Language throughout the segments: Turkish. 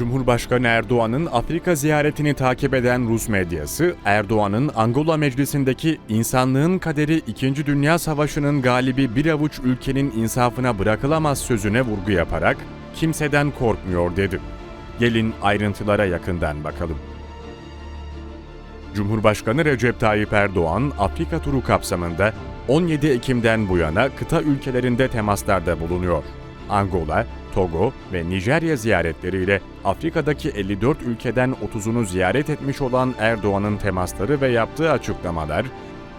Cumhurbaşkanı Erdoğan'ın Afrika ziyaretini takip eden Rus medyası, Erdoğan'ın Angola Meclisi'ndeki insanlığın kaderi 2. Dünya Savaşı'nın galibi bir avuç ülkenin insafına bırakılamaz sözüne vurgu yaparak kimseden korkmuyor dedi. Gelin ayrıntılara yakından bakalım. Cumhurbaşkanı Recep Tayyip Erdoğan, Afrika turu kapsamında 17 Ekim'den bu yana kıta ülkelerinde temaslarda bulunuyor. Angola, Togo ve Nijerya ziyaretleriyle Afrika'daki 54 ülkeden 30'unu ziyaret etmiş olan Erdoğan'ın temasları ve yaptığı açıklamalar,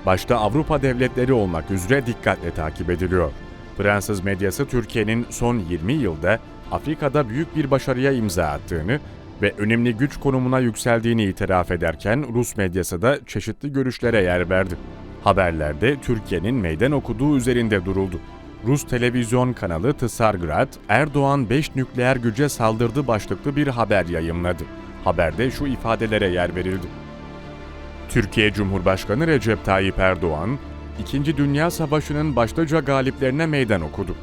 başta Avrupa devletleri olmak üzere dikkatle takip ediliyor. Fransız medyası Türkiye'nin son 20 yılda Afrika'da büyük bir başarıya imza attığını ve önemli güç konumuna yükseldiğini itiraf ederken Rus medyası da çeşitli görüşlere yer verdi. Haberlerde Türkiye'nin meydan okuduğu üzerinde duruldu. Rus televizyon kanalı Tsargrad, Erdoğan 5 nükleer güce saldırdı başlıklı bir haber yayımladı. Haberde şu ifadelere yer verildi. Türkiye Cumhurbaşkanı Recep Tayyip Erdoğan, İkinci Dünya Savaşı'nın başlıca galiplerine meydan okudu.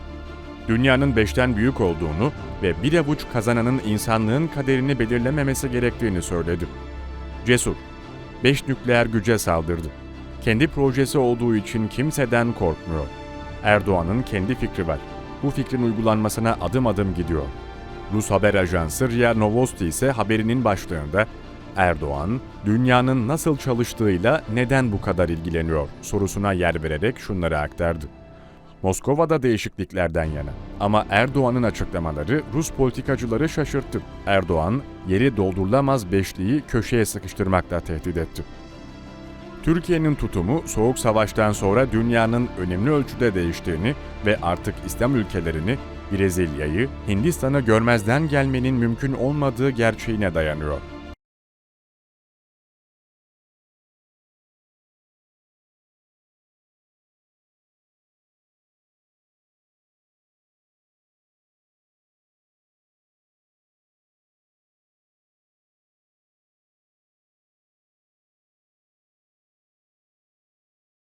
Dünyanın beşten büyük olduğunu ve bir avuç kazananın insanlığın kaderini belirlememesi gerektiğini söyledi. Cesur, beş nükleer güce saldırdı. Kendi projesi olduğu için kimseden korkmuyor. Erdoğan'ın kendi fikri var. Bu fikrin uygulanmasına adım adım gidiyor. Rus haber ajansı RIA Novosti ise haberinin başlığında Erdoğan, dünyanın nasıl çalıştığıyla neden bu kadar ilgileniyor sorusuna yer vererek şunları aktardı. Moskova'da değişikliklerden yana. Ama Erdoğan'ın açıklamaları Rus politikacıları şaşırttı. Erdoğan, yeri doldurulamaz beşliği köşeye sıkıştırmakla tehdit etti. Türkiye'nin tutumu Soğuk Savaş'tan sonra dünyanın önemli ölçüde değiştiğini ve artık İslam ülkelerini, Brezilya'yı, Hindistan'ı görmezden gelmenin mümkün olmadığı gerçeğine dayanıyor.